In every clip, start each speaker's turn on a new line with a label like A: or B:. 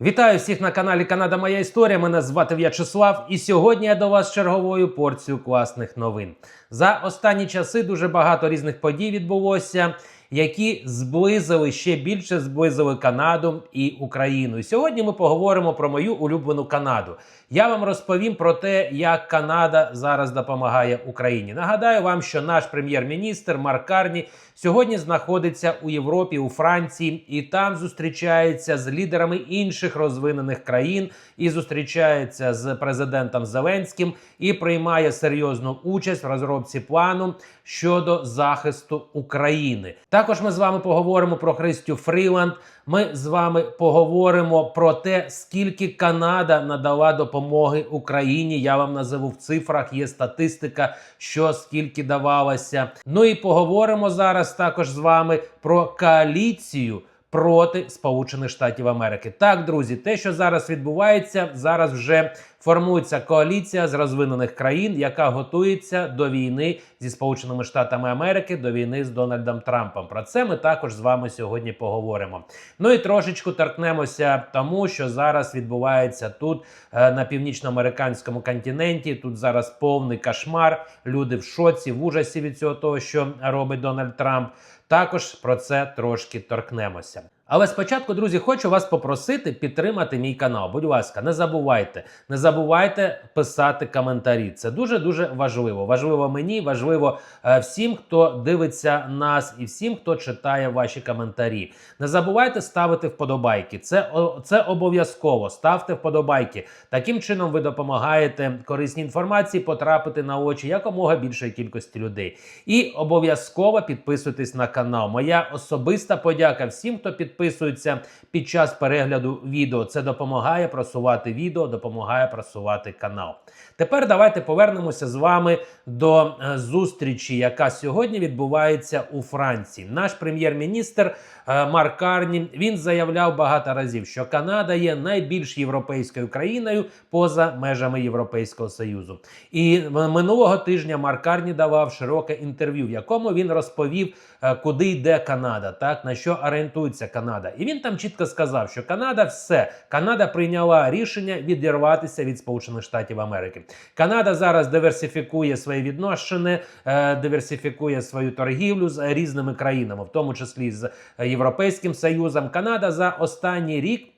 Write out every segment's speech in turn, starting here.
A: Вітаю всіх на каналі Канада Моя Історія. Мене звати В'ячеслав, і сьогодні я до вас черговою порцією класних новин. За останні часи дуже багато різних подій відбулося, які зблизили ще більше зблизили Канаду і Україну. Сьогодні ми поговоримо про мою улюблену Канаду. Я вам розповім про те, як Канада зараз допомагає Україні. Нагадаю вам, що наш прем'єр-міністр Марк Карні сьогодні знаходиться у Європі, у Франції, і там зустрічається з лідерами інших розвинених країн і зустрічається з президентом Зеленським і приймає серйозну участь в розробці плану щодо захисту України. Також ми з вами поговоримо про Христю Фріланд. Ми з вами поговоримо про те, скільки Канада надала допомоги Україні. Я вам називу в цифрах. Є статистика, що скільки давалося. Ну і поговоримо зараз також з вами про коаліцію. Проти Сполучених Штатів Америки так, друзі, те, що зараз відбувається, зараз вже формується коаліція з розвинених країн, яка готується до війни зі Сполученими Штатами Америки, до війни з Дональдом Трампом. Про це ми також з вами сьогодні поговоримо. Ну і трошечку торкнемося тому, що зараз відбувається тут е, на північноамериканському континенті. Тут зараз повний кошмар. Люди в шоці, в ужасі від цього того, що робить Дональд Трамп. Також про це трошки торкнемося. Але спочатку, друзі, хочу вас попросити підтримати мій канал. Будь ласка, не забувайте, не забувайте писати коментарі. Це дуже дуже важливо. Важливо мені, важливо е, всім, хто дивиться нас, і всім, хто читає ваші коментарі. Не забувайте ставити вподобайки. Це, це обов'язково. Ставте вподобайки. Таким чином ви допомагаєте корисній інформації потрапити на очі якомога більшої кількості людей. І обов'язково підписуйтесь на канал. Моя особиста подяка всім, хто підписується під час перегляду відео. Це допомагає просувати відео, допомагає просувати канал. Тепер давайте повернемося з вами до е, зустрічі, яка сьогодні відбувається у Франції. Наш прем'єр-міністр е, Марк Карні він заявляв багато разів, що Канада є найбільш європейською країною поза межами Європейського союзу. І минулого тижня Марк Карні давав широке інтерв'ю, в якому він розповів, е, куди йде Канада, так на що орієнтується Канада. І він там чітко сказав, що Канада все Канада прийняла рішення відірватися від Сполучених Штатів Америки. Канада зараз диверсифікує свої відносини, е, диверсифікує свою торгівлю з різними країнами, в тому числі з Європейським Союзом. Канада за останній рік.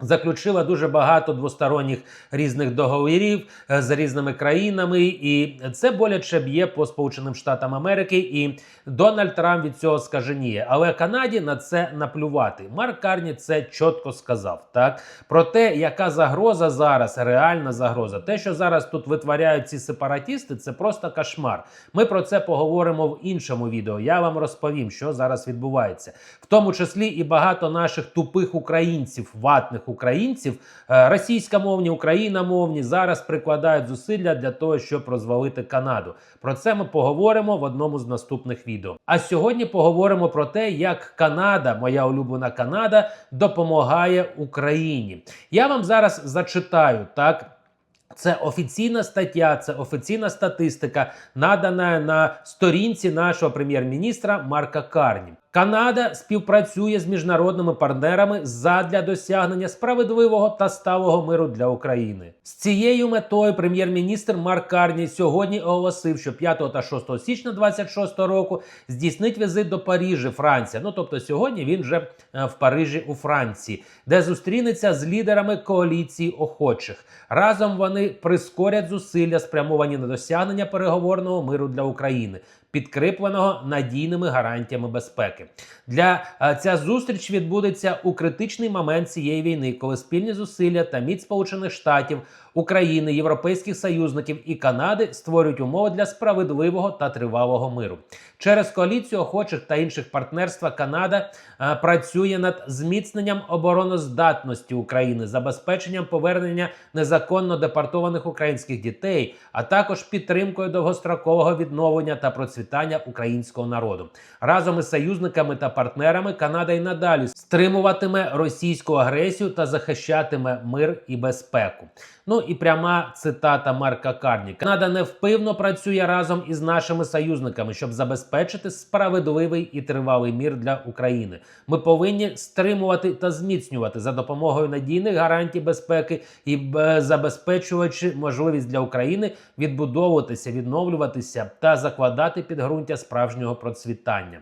A: Заключила дуже багато двосторонніх різних договорів е, з різними країнами, і це боляче б'є по Сполученим Штатам Америки. І Дональд Трамп від цього скаженіє. Але Канаді на це наплювати. Марк Карні це чітко сказав. Так про те, яка загроза зараз, реальна загроза, те, що зараз тут витворяють ці сепаратісти, це просто кошмар. Ми про це поговоримо в іншому відео. Я вам розповім, що зараз відбувається, в тому числі і багато наших тупих українців, ватних українців, е, російськомовні, україномовні зараз прикладають зусилля для того, щоб розвалити Канаду. Про це ми поговоримо в одному з наступних відео. А сьогодні поговоримо про те, як Канада, моя улюблена Канада, допомагає Україні. Я вам зараз зачитаю так. Це офіційна стаття, це офіційна статистика, надана на сторінці нашого прем'єр-міністра Марка Карні. Канада співпрацює з міжнародними партнерами задля досягнення справедливого та сталого миру для України. З цією метою прем'єр-міністр Марк Карні сьогодні оголосив, що 5 та 6 січня 26 року здійснить візит до Парижа, Франція. Ну тобто сьогодні він вже е, в Парижі у Франції, де зустрінеться з лідерами коаліції охочих. Разом вони прискорять зусилля, спрямовані на досягнення переговорного миру для України. Підкріпленого надійними гарантіями безпеки. Для е, ця зустріч відбудеться у критичний момент цієї війни, коли спільні зусилля та міць Сполучених Штатів, України, європейських союзників і Канади створюють умови для справедливого та тривалого миру. Через коаліцію охочих та інших партнерства Канада е, працює над зміцненням обороноздатності України, забезпеченням повернення незаконно депортованих українських дітей, а також підтримкою довгострокового відновлення та процвітання українського народу. Разом із союзниками та партнерами Канада й надалі стримуватиме російську агресію та захищатиме мир і безпеку. Ну і пряма цитата Марка Карні: Канада невпивно працює разом із нашими союзниками, щоб забезпечити справедливий і тривалий мір для України. Ми повинні стримувати та зміцнювати за допомогою надійних гарантій безпеки і б- забезпечуючи можливість для України відбудовуватися, відновлюватися та закладати підґрунтя справжнього процвітання.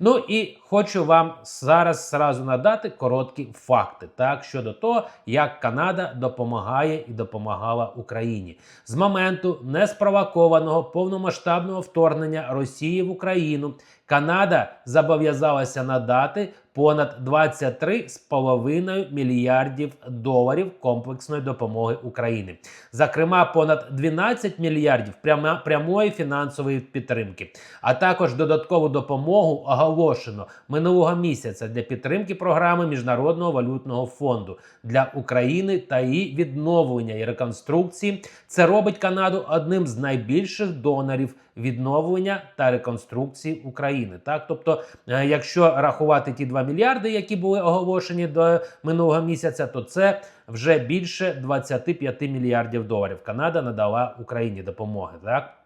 A: Ну і хочу вам зараз зразу надати короткі факти так щодо того, як Канада допомагає і допомагала Україні з моменту неспровокованого повномасштабного вторгнення Росії в Україну. Канада зобов'язалася надати понад 23,5 мільярдів доларів комплексної допомоги України. Зокрема, понад 12 мільярдів пряма, прямої фінансової підтримки, а також додаткову допомогу оголошено минулого місяця для підтримки програми Міжнародного валютного фонду для України та її відновлення і реконструкції. Це робить Канаду одним з найбільших донорів відновлення та реконструкції України. Так, тобто, е, якщо рахувати ті 2 мільярди, які були оголошені до минулого місяця, то це вже більше 25 мільярдів доларів. Канада надала Україні допомоги. Так.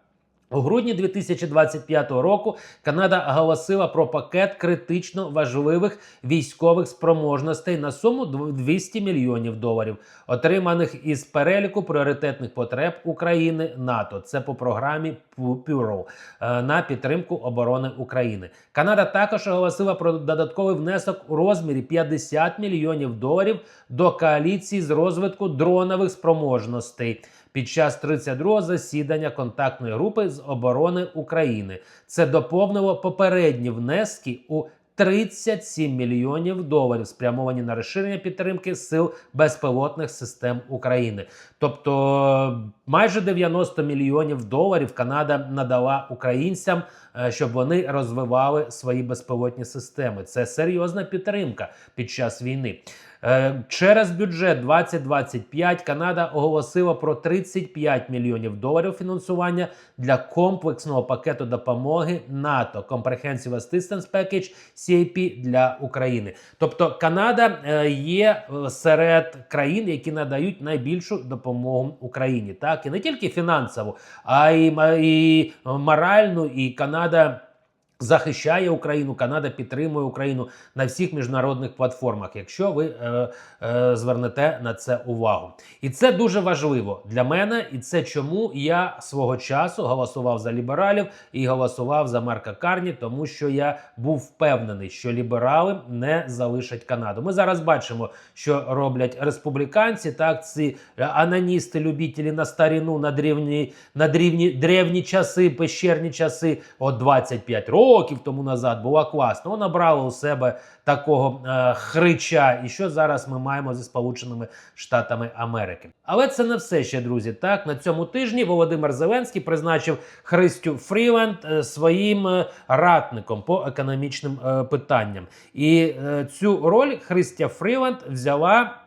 A: У грудні 2025 року Канада оголосила про пакет критично важливих військових спроможностей на суму дв- 200 мільйонів доларів, отриманих із переліку пріоритетних потреб України НАТО. Це по програмі PURO е, на підтримку оборони України. Канада також оголосила про додатковий внесок у розмірі 50 мільйонів доларів до коаліції з розвитку дронових спроможностей під час 32-го засідання контактної групи з оборони України. Це доповнило попередні внески у 37 мільйонів доларів, спрямовані на розширення підтримки сил безпілотних систем України. Тобто майже 90 мільйонів доларів Канада надала українцям, е, щоб вони розвивали свої безпілотні системи. Це серйозна підтримка під час війни. Е, Через бюджет 2025 Канада оголосила про 35 мільйонів доларів фінансування для комплексного пакету допомоги НАТО Comprehensive Assistance Package CAP для України. Тобто Канада е, є е, серед країн, які надають найбільшу допомогу Україні, так і не тільки фінансову, а й, моральну, і Канада. Захищає Україну, Канада підтримує Україну на всіх міжнародних платформах, якщо ви е, е, звернете на це увагу. І це дуже важливо для мене, і це чому я свого часу голосував за лібералів і голосував за Марка Карні, тому що я був впевнений, що ліберали не залишать Канаду. Ми зараз бачимо, що роблять республіканці, так ці аноністи, любителі на старіну, на древні, на древні, древні часи, пещерні часи, от 25 років тому назад була класно. Вона брала у себе такого е, хрича. І що зараз ми маємо зі Сполученими Штатами Америки? Але це не все ще, друзі. Так на цьому тижні Володимир Зеленський призначив Христю Фріленд е, своїм е, радником по економічним е, питанням. І е, цю роль Христя Фріленд взяла.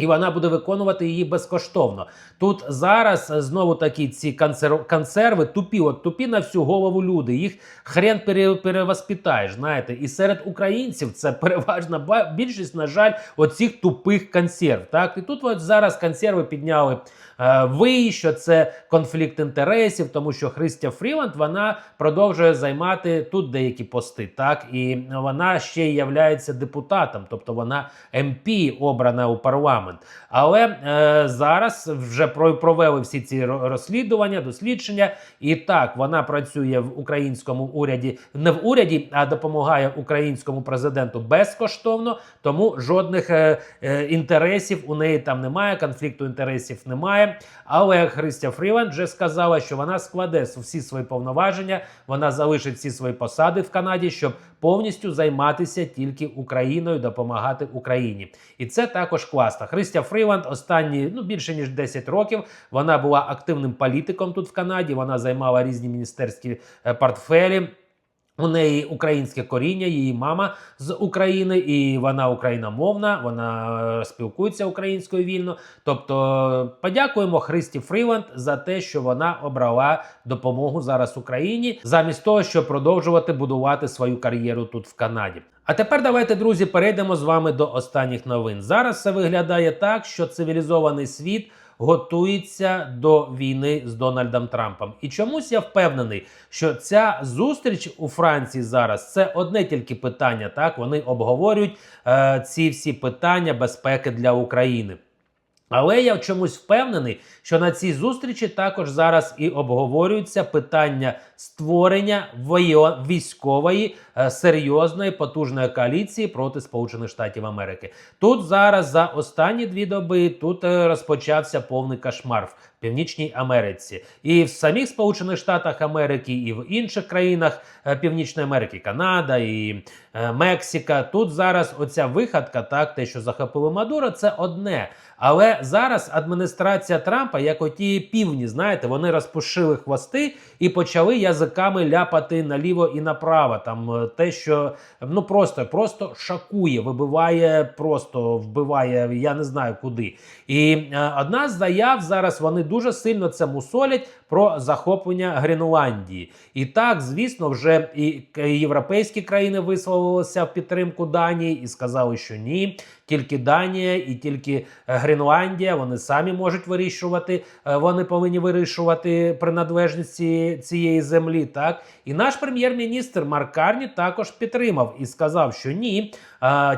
A: І вона буде виконувати її безкоштовно. Тут зараз знову такі ці консерв... консерви тупі, от тупі на всю голову люди. Їх хрен пере... перевоспітаєш, знаєте. І серед українців це переважна більшість, на жаль, оцих тупих консерв. Так, і тут от зараз консерви підняли е, ви, що це конфлікт інтересів, тому що Христя Фріланд вона продовжує займати тут деякі пости. Так, і вона ще й являється депутатом, тобто вона МП обрана у парламент. Але е, зараз вже про- провели всі ці розслідування, дослідження. І так вона працює в українському уряді, не в уряді, а допомагає українському президенту безкоштовно. Тому жодних е, е, інтересів у неї там немає, конфлікту інтересів немає. Але Христя Фріланд вже сказала, що вона складе всі свої повноваження, вона залишить всі свої посади в Канаді, щоб повністю займатися тільки Україною, допомагати Україні. І це також класно. Христя Фриланд останні ну більше ніж 10 років. Вона була активним політиком тут в Канаді. Вона займала різні міністерські е, портфелі. У неї українське коріння, її мама з України, і вона україномовна, вона е, спілкується українською вільно. Тобто, подякуємо Христі Фріланд за те, що вона обрала допомогу зараз Україні, замість того, щоб продовжувати будувати свою кар'єру тут в Канаді. А тепер давайте, друзі, перейдемо з вами до останніх новин. Зараз все виглядає так, що цивілізований світ готується до війни з Дональдом Трампом. І чомусь я впевнений, що ця зустріч у Франції зараз це одне тільки питання. Так вони обговорюють е, ці всі питання безпеки для України. Але я в чомусь впевнений, що на цій зустрічі також зараз і обговорюються питання створення військової серйозної потужної коаліції проти Сполучених Штатів Америки. Тут зараз за останні дві доби тут е, розпочався повний кошмар в Північній Америці, і в самих Сполучених Штатах Америки, і в інших країнах е, Північної Америки, Канада і е, Мексика. Тут зараз оця вихадка, так те, що захопили Мадуро, це одне. Але зараз адміністрація Трампа, як оті півні, знаєте, вони розпушили хвости і почали язиками ляпати наліво і направо. Там е, те, що ну просто просто шокує, вибиває, просто вбиває, я не знаю куди. І е, одна з заяв зараз вони дуже сильно це мусолять про захоплення Гренландії. І так, звісно, вже і європейські країни висловилися в підтримку Данії і сказали, що ні. Тільки Данія і тільки Гренландія вони самі можуть вирішувати. е, Вони повинні вирішувати приналежність цієї, цієї землі. Так і наш прем'єр-міністр Марк Карні також підтримав і сказав, що ні,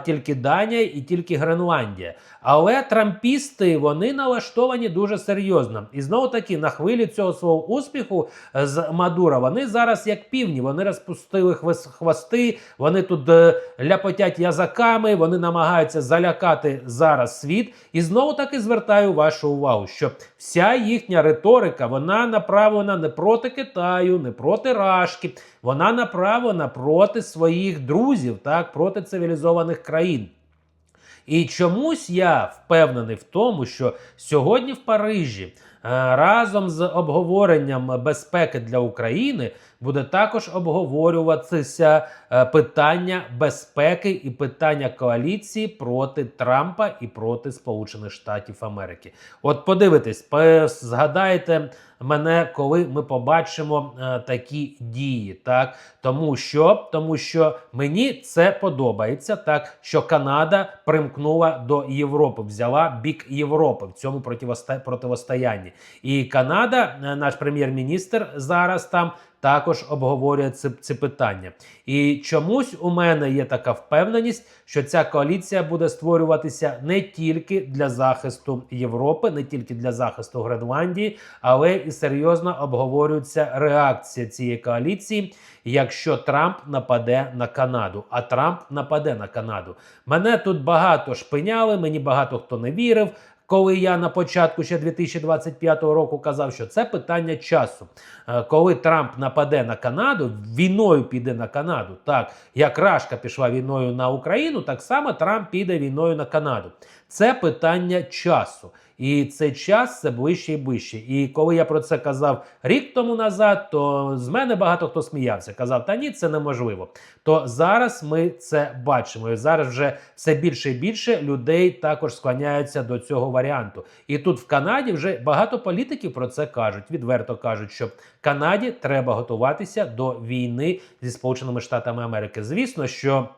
A: тільки Данія і тільки Гренландія. Але трампісти вони налаштовані дуже серйозно. І знову таки на хвилі цього свого успіху е, з Мадура вони зараз як півні. Вони розпустили хвости, вони тут е, ляпотять язиками, вони намагаються залякати зараз світ. І знову таки звертаю вашу увагу, що вся їхня риторика вона направлена не проти Китаю, не проти Рашки, вона направлена проти своїх друзів, так проти цивілізованих країн. І чомусь я впевнений в тому, що сьогодні в Парижі е, разом з обговоренням безпеки для України буде також обговорюватися е, питання безпеки і питання коаліції проти Трампа і проти Сполучених Штатів Америки. От подивитесь, згадайте мене, коли ми побачимо е, такі дії, так тому що тому що мені це подобається, так що Канада примкнула до Європи, взяла бік Європи в цьому противостоянні. І Канада, е, наш прем'єр-міністр зараз там. Також обговорює ці, ці питання, і чомусь у мене є така впевненість, що ця коаліція буде створюватися не тільки для захисту Європи, не тільки для захисту Гренландії, але і серйозно обговорюється реакція цієї коаліції, якщо Трамп нападе на Канаду. А Трамп нападе на Канаду. Мене тут багато шпиняли, мені багато хто не вірив. Коли я на початку ще 2025 року казав, що це питання часу, Е, коли Трамп нападе на Канаду, війною піде на Канаду. Так як Рашка пішла війною на Україну, так само Трамп піде війною на Канаду. Це питання часу. І цей час це ближче і ближче. І коли я про це казав рік тому назад, то з мене багато хто сміявся. Казав, та ні, це неможливо. То зараз ми це бачимо. І зараз вже все більше і більше людей також склоняються до цього варіанту. І тут в Канаді вже багато політиків про це кажуть. Відверто кажуть, що Канаді треба готуватися до війни зі Сполученими Штатами Америки. Звісно, що.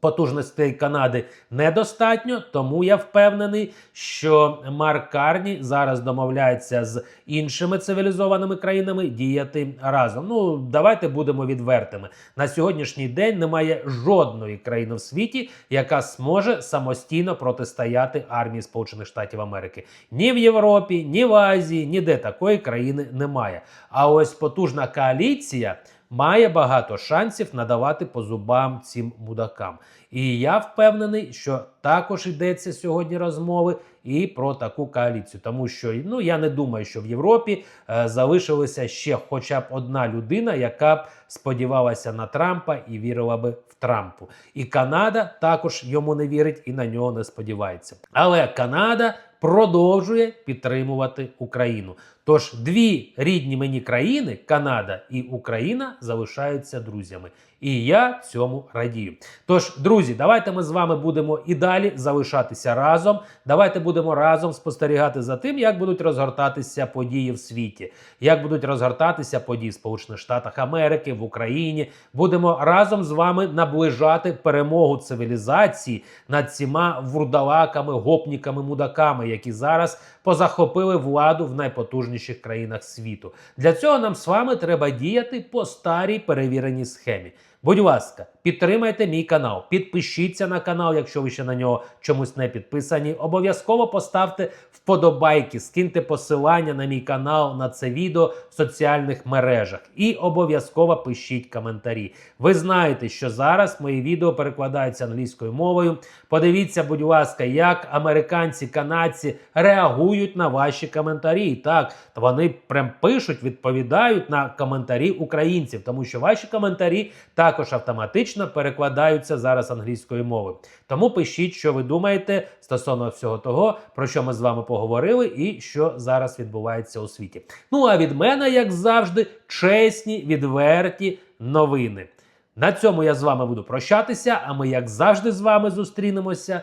A: Потужностей Канади недостатньо, тому я впевнений, що Марк Карні зараз домовляється з іншими цивілізованими країнами діяти разом. Ну давайте будемо відвертими. На сьогоднішній день немає жодної країни в світі, яка зможе самостійно протистояти армії Сполучених Штатів Америки. Ні в Європі, ні в Азії, ніде такої країни немає. А ось потужна коаліція має багато шансів надавати по зубам цим мудакам. І я впевнений, що також йдеться сьогодні розмови і про таку коаліцію, тому що ну я не думаю, що в Європі е, залишилася ще хоча б одна людина, яка б сподівалася на Трампа і вірила би в Трампу. І Канада також йому не вірить і на нього не сподівається. Але Канада продовжує підтримувати Україну. Тож дві рідні мені країни, Канада і Україна, залишаються друзями. І я цьому радію. Тож, друзі, давайте ми з вами будемо і далі залишатися разом. Давайте будемо разом спостерігати за тим, як будуть розгортатися події в світі, як будуть розгортатися події в Сполучених Штатах Америки, в Україні. Будемо разом з вами наближати перемогу цивілізації над цими вурдалаками, гопніками, мудаками, які зараз позахопили владу в найпотужніших країнах світу. Для цього нам з вами треба діяти по старій перевіреній схемі. Будь ласка, підтримайте мій канал, підпишіться на канал, якщо ви ще на нього чомусь не підписані. Обов'язково поставте вподобайки, скиньте посилання на мій канал на це відео в соціальних мережах. І обов'язково пишіть коментарі. Ви знаєте, що зараз мої відео перекладаються англійською мовою. Подивіться, будь ласка, як американці, канадці реагують на ваші коментарі. Так, вони прям пишуть, відповідають на коментарі українців, тому що ваші коментарі також автоматично перекладаються зараз англійською мовою. Тому пишіть, що ви думаєте стосовно всього того, про що ми з вами поговорили, і що зараз відбувається у світі. Ну а від мене, як завжди, чесні, відверті новини. На цьому я з вами буду прощатися. А ми, як завжди, з вами зустрінемося